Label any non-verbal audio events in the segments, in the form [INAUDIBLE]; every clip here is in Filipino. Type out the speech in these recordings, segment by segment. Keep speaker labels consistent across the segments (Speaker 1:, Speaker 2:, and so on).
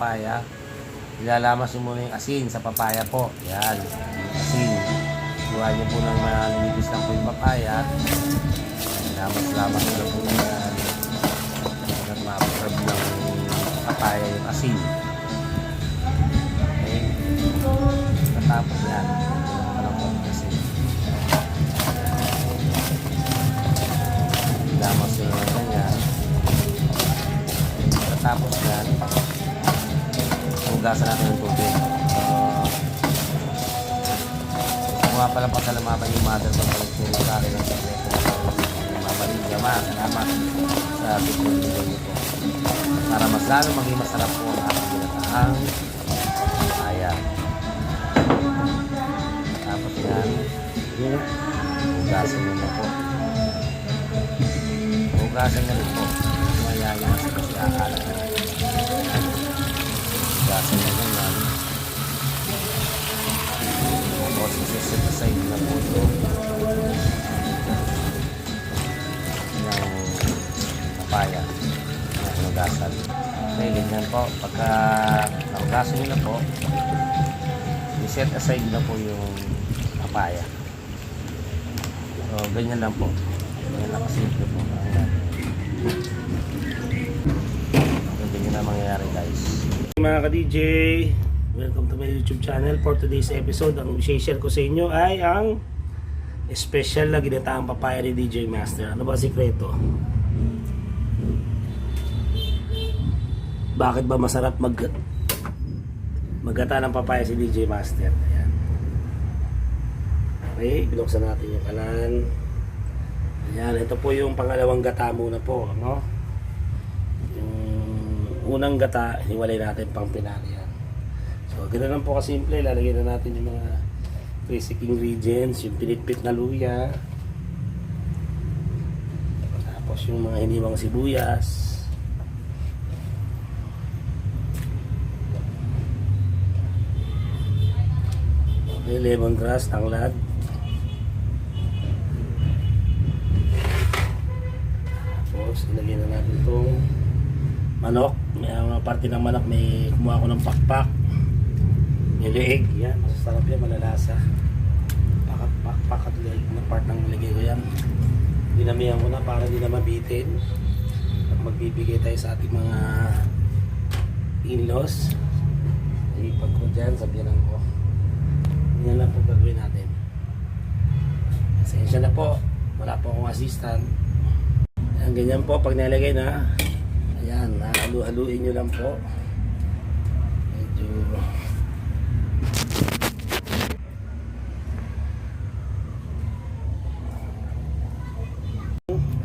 Speaker 1: papaya, ilalamas niyo muna yung asin sa papaya po. Yan, asin. Kuha niyo po ng malinipis lang po yung papaya. Lamas-lamas lang po yan. Hanggang ma-absorb ng papaya yung asin. Okay? Katapos yan, asin. Lamas niyo lang ganyan. Tapos yan, hugasan natin ng tubig. So, gusto ko nga pala pasalamatan yung mother ko pala turo sa akin ng sekreto ng Mama Lydia. Ma, salamat sa niyo po. Para mas lalo maging masarap po ang ating ginataang ayan. Tapos yan, hugasan niyo na po. Hugasan niyo rin po. Mayaya na sa kasi akalat na. Niyo na yan. Tapos isisit aside na po ito. Ng papaya na hinugasan. Okay, ganyan po. Pagka nahugasan niyo na po, iset aside na po yung papaya. So, ganyan lang po. Ganyan lang kasimple po. Ganyan na mangyayari guys. Mga ka-DJ, welcome to my YouTube channel. For today's episode, ang i-share ko sa inyo ay ang special na ginataang papaya ni DJ Master. Ano ba sikreto? Bakit ba masarap mag maggata ng papaya si DJ Master? Ayan. Okay, binuksan natin yung kalan. Ayan, ito po yung pangalawang gata muna po, ano? Unang gata, hiwalay natin pang pinali yan. So, ganoon lang po kasimple. Lalagyan na natin yung mga basic ingredients, yung pinitpit na luya. Tapos yung mga hiniwang sibuyas. Okay, lemongrass, tanglad. Tapos, ilagay na natin itong manok. Parte ng manok, may kumuha ko ng pakpak. Leeg, yan. Masasarap yan, malalasa. Pakat, pakpak at leeg na part ng nilagay ko yan. Dinamihan ko na para hindi na mabitin. At magbibigay tayo sa ating mga in-laws. Ipag ko dyan, sabihan ko. Yan lang po gagawin natin. Pasensya na po. Wala po akong assistant. Ayan, ganyan po pag nilagay na. Ayan, halu-haluin nyo lang po. Medyo...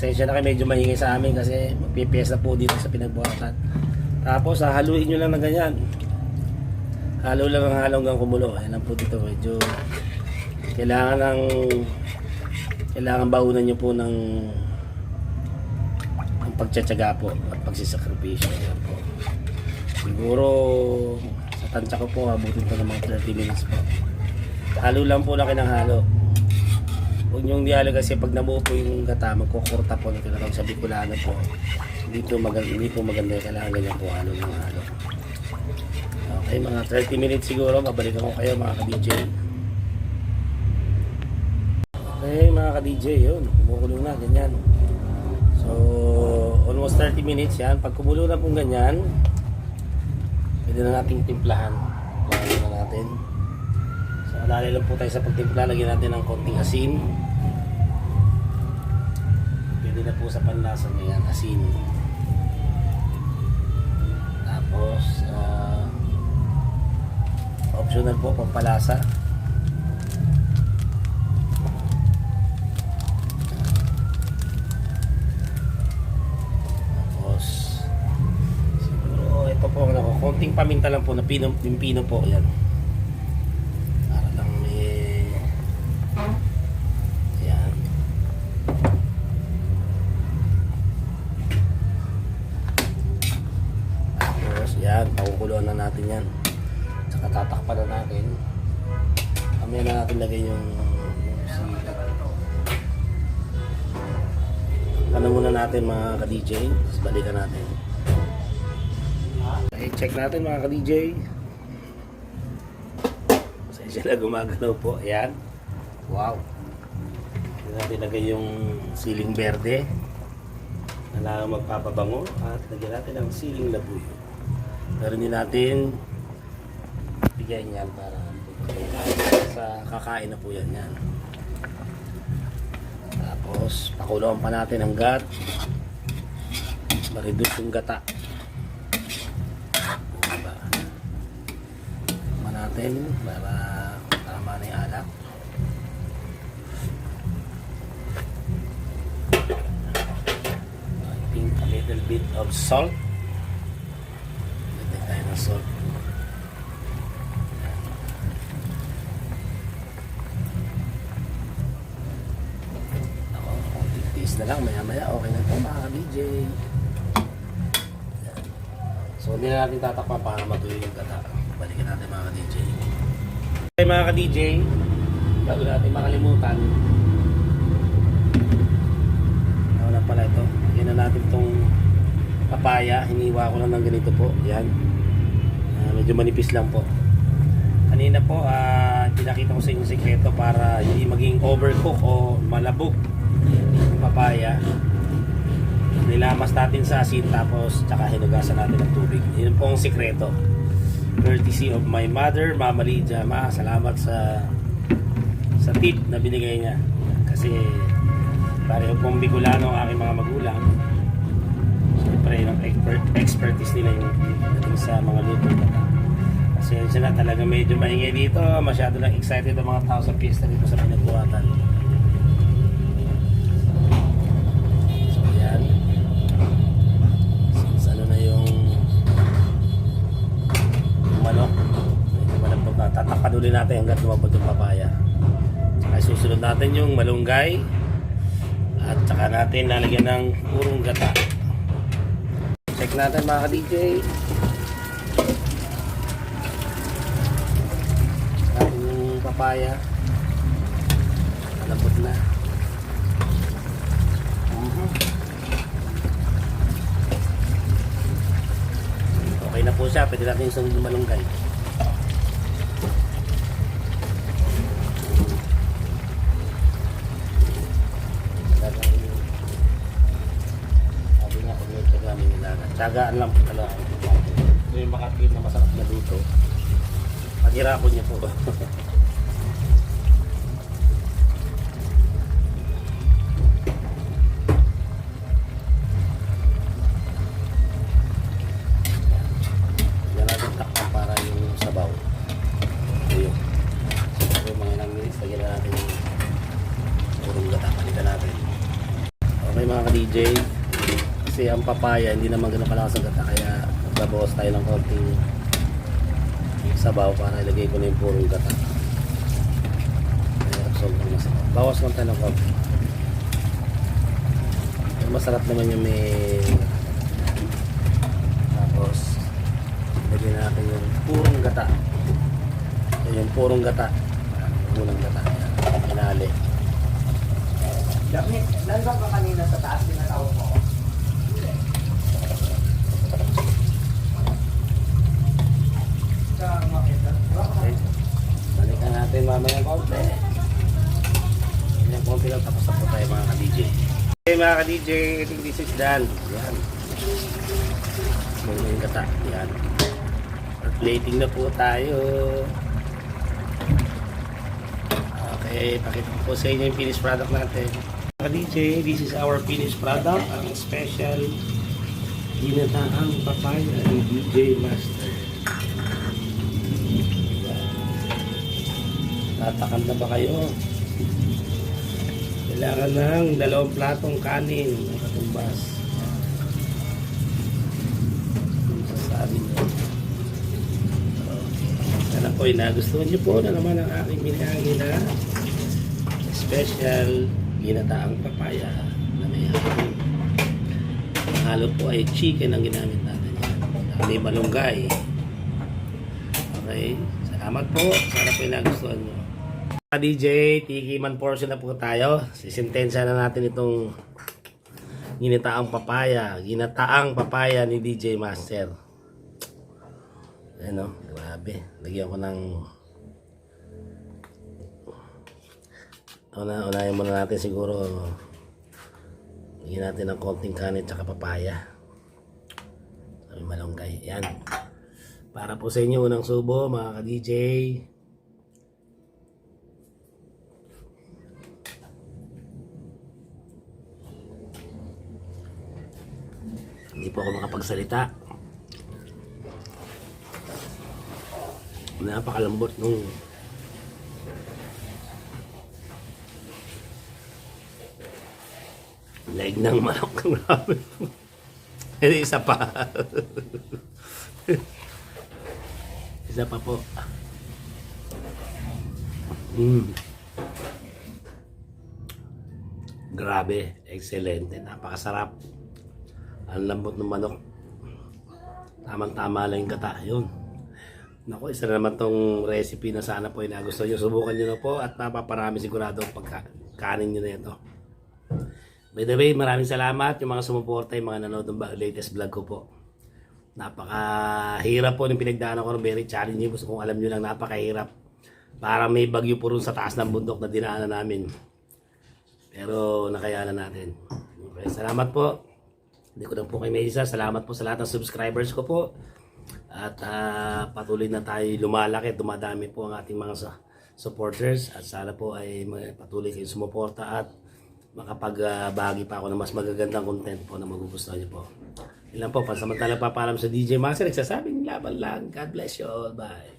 Speaker 1: Pasensya na kayo medyo maingay sa amin kasi magpipiyesa po dito sa pinagbuhatan. Tapos hahaluin nyo lang ng ganyan. Halo lang ang halo hanggang kumulo. Ayan lang po dito medyo kailangan ng kailangan baunan nyo po ng pagtsatsaga po at pagsisakripisyo. Po. Siguro sa tansya ko po abutin po ng mga 30 minutes po. Halo lang po laki ng halo. Huwag niyong dialog kasi pag nabuo po yung gata, magkukurta po ng tinatawag sa Bicolano po. Hindi po maganda, hindi po maganda. Kailangan ganyan po halo ng halo. Okay, mga 30 minutes siguro. Babalikan ko kayo mga ka-DJ. Okay, mga ka-DJ, yun. Kumukulo na, ganyan. So, almost 30 minutes yan. Pag kumulo na pong ganyan, pwede na nating timplahan. Kuhanin na natin. So, alala lang po tayo sa pagtimpla. Lagyan natin ng konting asin. Pwede na po sa panlasa niya yan, asin. Tapos, ah, optional po, pampalasa. Tapos, siguro ito po, ano, konting paminta lang po na pino, yung pino po, yan. Para lang may... Yan. Tapos, yan, pakukuluan na natin yan. Saka tatakpan na natin. Mamaya na natin lagay yung, yung. Ano muna natin mga ka-DJ, balikan natin. Okay, check natin mga ka-DJ. Pasensya na gumagalaw po. Ayan. Wow. Hindi natin lagay yung siling berde na lang magpapabango at lagyan natin ang siling labuyo. Hindi natin bigyan yan para sa kakain na po yan yan. Tapos pakulong pa natin ang gat. Ma-reduce yung gata. Diba? Tama natin para tama na yung alak. I think a little bit of salt. Lagyan tayo ng salt. Na lang. Maya maya okay na ito mga DJ. So hindi na natin tatakpan para matuloy yung gata. Okay mga ka-DJ, bago natin makalimutan, na pala ito, lagyan na natin itong papaya. Hiniwa ko lang ng ganito po. Yan. Ah, medyo manipis lang po. Kanina po, ah, pinakita ko sa inyo yung sekreto para hindi maging overcook o malabog yung papaya nilamas natin sa asin tapos tsaka hinugasan natin ng tubig. Yun po ang sikreto. Courtesy of my mother, Mama Lydia. Ma, salamat sa sa tip na binigay niya. Kasi pareho pong Bicolano ang aking mga magulang. Siyempre, yung expert, expertise nila yung dating sa mga luto. Pasensya na talaga medyo maingay dito. Masyado lang excited ang mga tao sa pista dito sa pinagbuhatan. Tatakpan ulit natin hanggat lumabot yung papaya saka susunod natin yung malunggay at saka natin lalagyan ng purong gata check natin mga ka-DJ natin yung papaya malambot na Mhm. Okay na po siya. Pwede natin yung malunggay. Tiyagaan lang po talaga. Yung makatikim na masarap na luto. Paghirapon niyo po. Yan Kasi ang papaya, hindi naman ganun kalakas ang gata. Kaya magbabawas tayo ng konting sabaw para ilagay ko na yung purong gata. Kaya sobrang masarap. Bawas lang tayo ng konti. Masarap naman yung may tapos lagyan natin yung purong gata. Yung purong gata. Unang gata. Yan. Pinali.
Speaker 2: Damit, nandun ka kanina sa taas, tinatawag mo ako. Sa makita.
Speaker 1: Okay. Balikan natin mamaya ng konti. Yung konti lang tapos na po tayo mga ka-DJ. Okay mga ka-DJ, I think this is done. Yan. Muna yung gata. Yan. Plating na po tayo. Okay, pakita po sa inyo yung finished product natin. Mga ka-DJ, this is our finished product. Ang special ginataang papaya ni DJ Master. Tatakam na ba kayo? Kailangan ng dalawang platong kanin na katumbas. Sasabi. Okay. Sana po, nagustuhan nyo po na naman ang aking binahagi na special ginataang papaya na may halo. Ang halo po ay chicken ang ginamit natin. Yan. May malunggay. Okay. Salamat po. Sana po nagustuhan nyo. DJ, tiki man portion na po tayo. Sisintensya na natin itong ginataang papaya. Ginataang papaya ni DJ Master. Ayan o, grabe. Lagyan ko ng... Una, unahin muna natin siguro. Lagyan natin ng konting kanin tsaka papaya. Sabi malunggay. Yan. Para po sa inyo, unang subo, mga ka-DJ. Hindi po ako makapagsalita. Napakalambot nung leg ng manok. [LAUGHS] Hindi, isa pa. [LAUGHS] isa pa po. Mm. Grabe, excelente, napakasarap. Ang lambot ng manok. Tamang-tama lang yung gata. Yun. Naku, isa na naman tong recipe na sana po yung nagustuhan nyo. Subukan nyo na po at mapaparami sigurado ang pagkanin nyo na ito. By the way, maraming salamat yung mga sumuporta, yung mga nanood ng latest vlog ko po. Napakahirap po ng pinagdaanan ko ng very challenging. Gusto kong alam nyo lang, napakahirap. Para may bagyo po sa taas ng bundok na dinaanan namin. Pero nakayanan natin. Okay, salamat po. Hindi ko lang po kay Mesa. Salamat po sa lahat ng subscribers ko po. At ah, patuloy na tayo lumalaki. Dumadami po ang ating mga supporters. At sana po ay patuloy kayong sumuporta at makapagbahagi pa ako ng mas magagandang content po na magugustuhan niyo po. Ilan po, pansamantala papalam sa DJ Master. Nagsasabing laban lang. God bless you all. Bye.